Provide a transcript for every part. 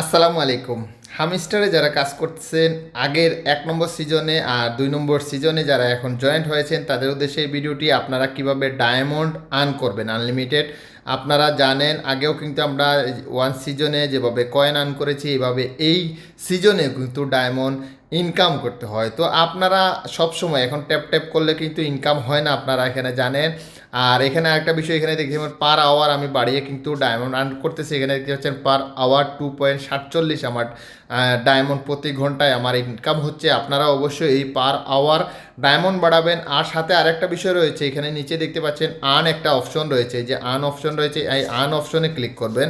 আসসালামু আলাইকুম। হামিস্টারে যারা কাজ করছেন, আগের এক নম্বর সিজনে আর দুই নম্বর সিজনে যারা এখন জয়েন্ট হয়েছেন, তাদের উদ্দেশ্যে এই ভিডিওটি আপনারা কীভাবে ডায়মন্ড আর্ন করবেন আনলিমিটেড? আপনারা জানেন, আগেও কিন্তু আমরা ওয়ান সিজনে যেভাবে কয়েন আর্ন করেছি, এভাবে এই সিজনে কিন্তু ডায়মন্ড ইনকাম করতে হয়। তো আপনারা সব সময় এখন ট্যাপ ট্যাপ করলে কিন্তু ইনকাম হয় না, আপনারা এখানে জানেন। আর এখানে একটা বিষয়, এখানে দেখি পার আওয়ার আমি বাড়িয়ে কিন্তু ডায়মন্ড আর্ন করতেছি। এখানে দেখতে পাচ্ছেন পার আওয়ার টু পয়েন্ট সাতচল্লিশ আমার ডায়মন্ড প্রতি ঘন্টায় আমার ইনকাম হচ্ছে। আপনারা অবশ্যই এই পার আওয়ার ডায়মন্ড বাড়াবেন। আর সাথে আরেকটা বিষয় রয়েছে, এখানে নিচে দেখতে পাচ্ছেন আন একটা অপশন রয়েছে। যে আন অপশন রয়েছে, এই আন অপশনে ক্লিক করবেন।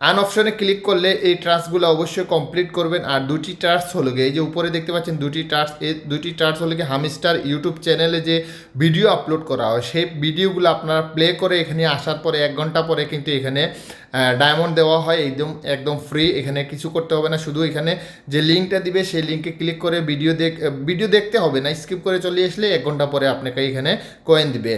আন অপশনে ক্লিক করলে এই টাস্কগুলো অবশ্যই কমপ্লিট করবেন। আর দুটি টাস্ক হলো গিয়ে, এই যে উপরে দেখতে পাচ্ছেন দুটি টাস্ক এই দুটি টাস্ক হলো গিয়ে হামিস্টার ইউটিউব চ্যানেলে যে ভিডিও আপলোড করা হয়, সেই ভিডিওগুলো আপনারা প্লে করে এখানে আসার পরে, এক ঘণ্টা পরে কিন্তু এখানে ডায়মন্ড দেওয়া হয়। একদম একদম ফ্রি এখানে কিছু করতে হবে না। শুধু এখানে যে লিঙ্কটা দিবে, সেই লিঙ্কে ক্লিক করে ভিডিও দেখ, ভিডিও দেখতে হবে না। স্কিপ করে চলে আসলে এক ঘণ্টা পরে আপনাকে এখানে কয়েন দিবে।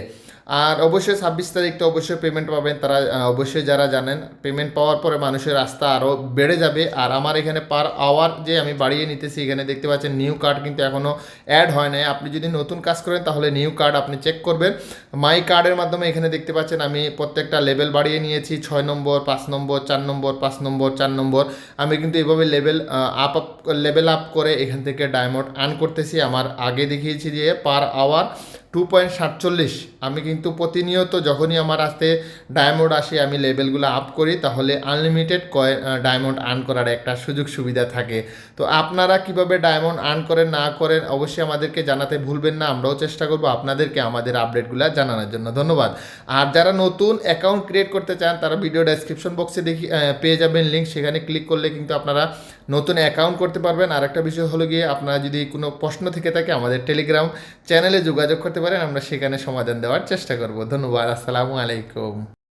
আর অবশ্যই ছাব্বিশ তারিখ তো অবশ্যই পেমেন্ট পাবেন। তারা অবশ্যই যারা জানেন পেমেন্ট পাওয়ার পরে মানুষের রাস্তা আরও বেড়ে যাবে। আর আমার এখানে পার আওয়ার যে আমি বাড়িয়ে নিতেছি, এখানে দেখতে পাচ্ছেন নিউ কার্ড কিন্তু এখনও অ্যাড হয় নাই। আপনি যদি নতুন কাজ করেন, তাহলে নিউ কার্ড আপনি চেক করবেন। মাই কার্ডের মাধ্যমে এখানে দেখতে পাচ্ছেন, আমি প্রত্যেকটা লেভেল বাড়িয়ে নিয়েছি। ছয় নম্বর, পাঁচ নম্বর, চার নম্বর, পাঁচ নম্বর, চার নম্বর। আমি কিন্তু এভাবে level up up level up করে এখান থেকে ডায়মন্ড আর্ন করতেছি। আমার আগে দেখিয়েছি যে পার আওয়ার টু পয়েন্ট সাতচল্লিশ। আমি কিন্তু প্রতিনিয়ত যখনই আমার আসতে ডায়মন্ড আসে, আমি লেভেলগুলো আপ করি, তাহলে আনলিমিটেড কয়েন ডায়মন্ড আর্ন করার একটা সুযোগ সুবিধা থাকে। তো আপনারা কীভাবে ডায়মন্ড আর্ন করেন, না করেন, অবশ্যই আমাদেরকে জানাতে ভুলবেন না। আমরাও চেষ্টা করব আপনাদেরকে আমাদের আপডেটগুলো জানানোর জন্য। ধন্যবাদ। আর যারা নতুন অ্যাকাউন্ট ক্রিয়েট করতে চান, তারা ভিডিও ডেসক্রিপশন বক্সে দেখি পেয়ে যাবেন লিঙ্ক সেখানে ক্লিক করলে কিন্তু আপনারা নতুন অ্যাকাউন্ট করতে পারবেন। আর একটা বিষয় হলো গিয়ে, আপনারা যদি কোনো প্রশ্ন থেকে থাকে, আমাদের টেলিগ্রাম চ্যানেলে যোগাযোগ করতে পারেন আমরা সেখানে সমাধান দেওয়ার চেষ্টা করব। ধন্যবাদ আসসালামু আলাইকুম।